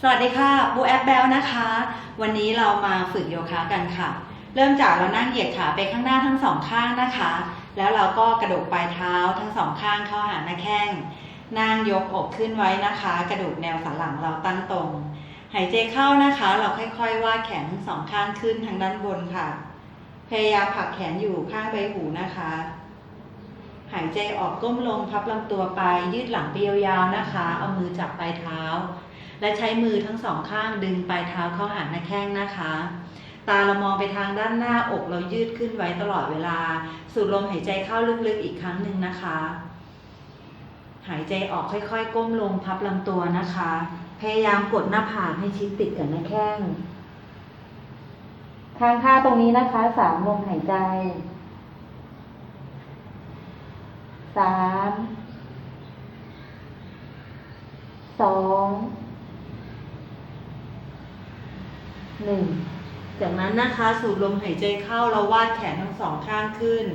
สวัสดีค่ะปูแอปแบลนะคะ วันนี้เรามาฝึกโยคะกันค่ะ เริ่มจากเรานั่งเหยียดขาไปข้างหน้าทั้งสองข้างนะคะ แล้วเราก็กระดกปลายเท้าทั้งสองข้างเข้าหาหน้าแข้ง นั่งยกอกขึ้นไว้นะคะ กระดูกแนวสันหลังเราตั้งตรง หายใจเข้านะคะ เราค่อยๆวาดแขนทั้งสองข้างขึ้นทางด้านบนค่ะ พยายามผลักแขนอยู่ข้างใบหูนะคะ หายใจออกก้มลงพับลำตัวไปยืดหลังไปยาวๆนะคะ เอามือจับปลายเท้า และใช้มือทั้งสองข้างดึงปลายเท้าเข้าหาหน้าแข้งนะคะ ตาเรามองไปทางด้านหน้าอกเรายืดขึ้นไว้ตลอดเวลา สูดลมหายใจเข้าลึกๆอีกครั้งหนึ่งนะคะ หายใจออกค่อยๆ ก้มลงพับลำตัวนะคะ พยายามกดหน้าผากให้ชิดติดกับหน้าแข้งค้างค่าตรงนี้นะคะสามลมหายใจสามสอง หนึ่งจากนั้นนะคะสูดลมหายใจเข้าเราวาดแขนทั้งสองข้างขึ้น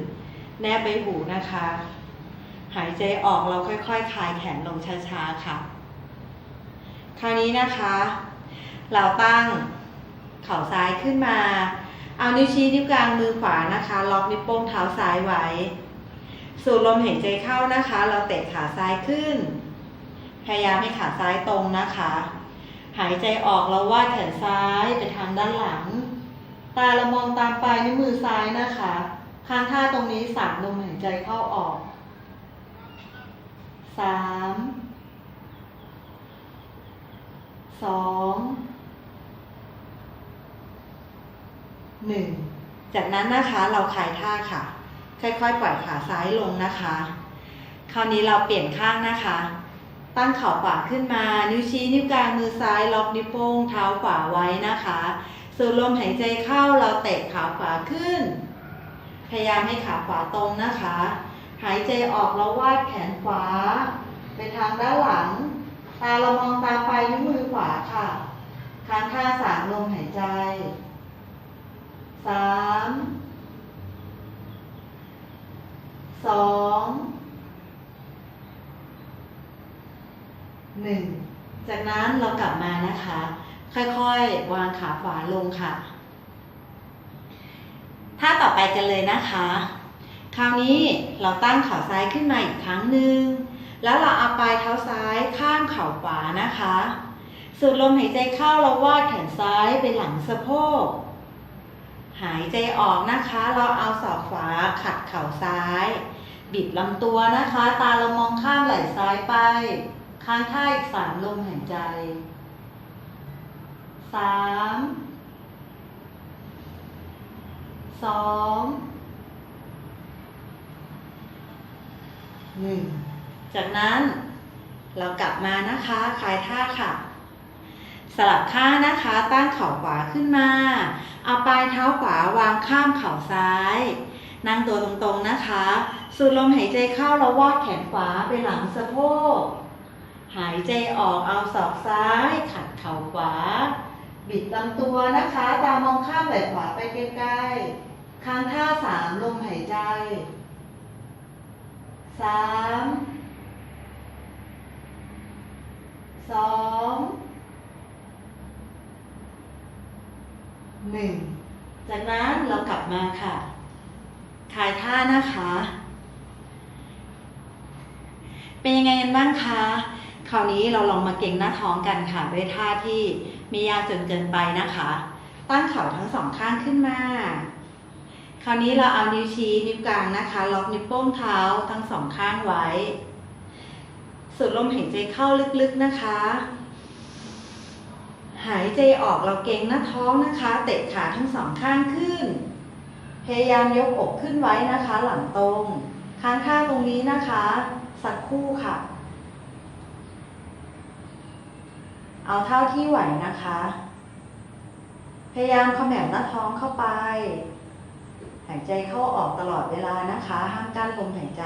แนบไปหูนะคะ หายใจออกเราค่อยๆคลายแขนลงช้าๆค่ะ คราวนี้นะคะ เราตั้งเข่าซ้ายขึ้นมา เอานิ้วชี้นิ้วกลางมือขวานะคะ ล็อกนิ้วโป้งเท้าซ้ายไว้ สูดลมหายใจเข้านะคะ เราเตะขาซ้ายขึ้น พยายามให้ขาซ้ายตรงนะคะ หายใจออกเราวาดแขนซ้ายไปทางด้านหลัง ตาเรามองตามปลายนิ้วมือซ้ายนะคะค้างท่าตรงนี้สามลมหายใจเข้าออกสามสองหนึ่งจากนั้นนะคะเราคลายท่าค่ะ ค่อยๆ ปล่อยขาซ้ายลงนะคะ คราวนี้เราเปลี่ยนข้างนะคะ ตั้งเข่าขวาขึ้นมา นิ้วชี้นิ้วกลางมือซ้ายล็อกนิ้วโป้งเท้าขวาไว้นะคะสูดลมหายใจเข้าเราเตะขาขวาขึ้น พยายามให้ขาขวาตรงนะคะ หายใจออกเราวาดแขนขวา ไปทางด้านหลัง ตาเรามองตาไปนิ้วมือขวาค่ะค้างท่าสามลมหายใจสาม สอง หนึ่งจากนั้นเรากลับมานะคะ ค่อยๆ วางขาขวาลงค่ะท่าต่อไปกันเลยนะคะ คราวนี้เราตั้งขาซ้ายขึ้นมาอีกครั้งหนึ่งแล้วเราเอาปลายเท้าซ้ายข้างเข่าขวานะคะสูดลมหายใจเข้าเราวาดแขนซ้ายไปหลังสะโพก หายใจออกนะคะ เราเอาศอกขวาขัดเข่าซ้าย บิดลำตัวนะคะ ตาเรามองข้ามไหล่ซ้ายไป ค้างท่าอีกสามลมหายใจสามสองหนึ่งจากนั้นเรากลับมานะคะคลายท่าค่ะ สลับข้างนะคะ ตั้งเข่าขวาขึ้นมา เอาปลายเท้าขวาวางข้ามเข่าซ้าย นั่งตัวตรงๆนะคะ สูดลมหายใจเข้าเราวาดแขนขวาไปหลังสะโพก หายใจออกเอาศอกซ้าย ขัดเข่าขวา บิดลำตัวนะคะ ตามองข้ามไหล่ขวาไปใกล้ๆค้างท่าสามลมหายใจสามสองหนึ่งจากนั้นเรากลับมาค่ะคลายท่านะคะ เป็นยังไงกันบ้างคะ คราวนี้เราลองมาเก่งหน้าท้องกันค่ะด้วยท่าที่ไม่ยากจนเกินไปนะคะ ตั้งเข่าทั้งสองข้างขึ้นมา คราวนี้เราเอานิ้วชี้นิ้วกลางนะคะ ล็อกนิ้วโป้งเท้าทั้งสองข้างไว้ สูดลมหายใจเข้าลึกๆนะคะ หายใจออกเราเก่งหน้าท้องนะคะ เตะขาทั้งสองข้างขึ้น พยายามยกอกขึ้นไว้นะคะ หลังตรง ค้างท่าตรงนี้นะคะ สักคู่ค่ะ เอาเท่าที่ไหวนะคะ พยายามเขมแหมหน้าท้องเข้าไป หายใจเข้าออกตลอดเวลานะคะ ห้ามกั้นลมหายใจ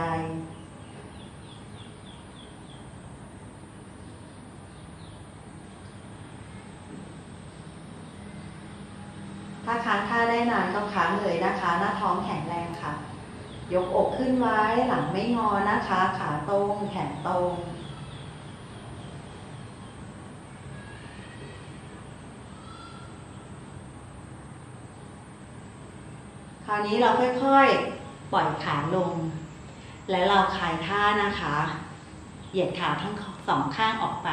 ถ้าค้างท่าได้นานก็ค้างเลยนะคะ หน้าท้องแข็งแรงค่ะ ยกอกขึ้นไว้หลังไม่งอนะคะ ขาตรงแขนตรง คราวนี้เราค่อยๆ ปล่อยขาลง และเราคลายท่านะคะ เหยียดขาทั้งสองข้างออกไป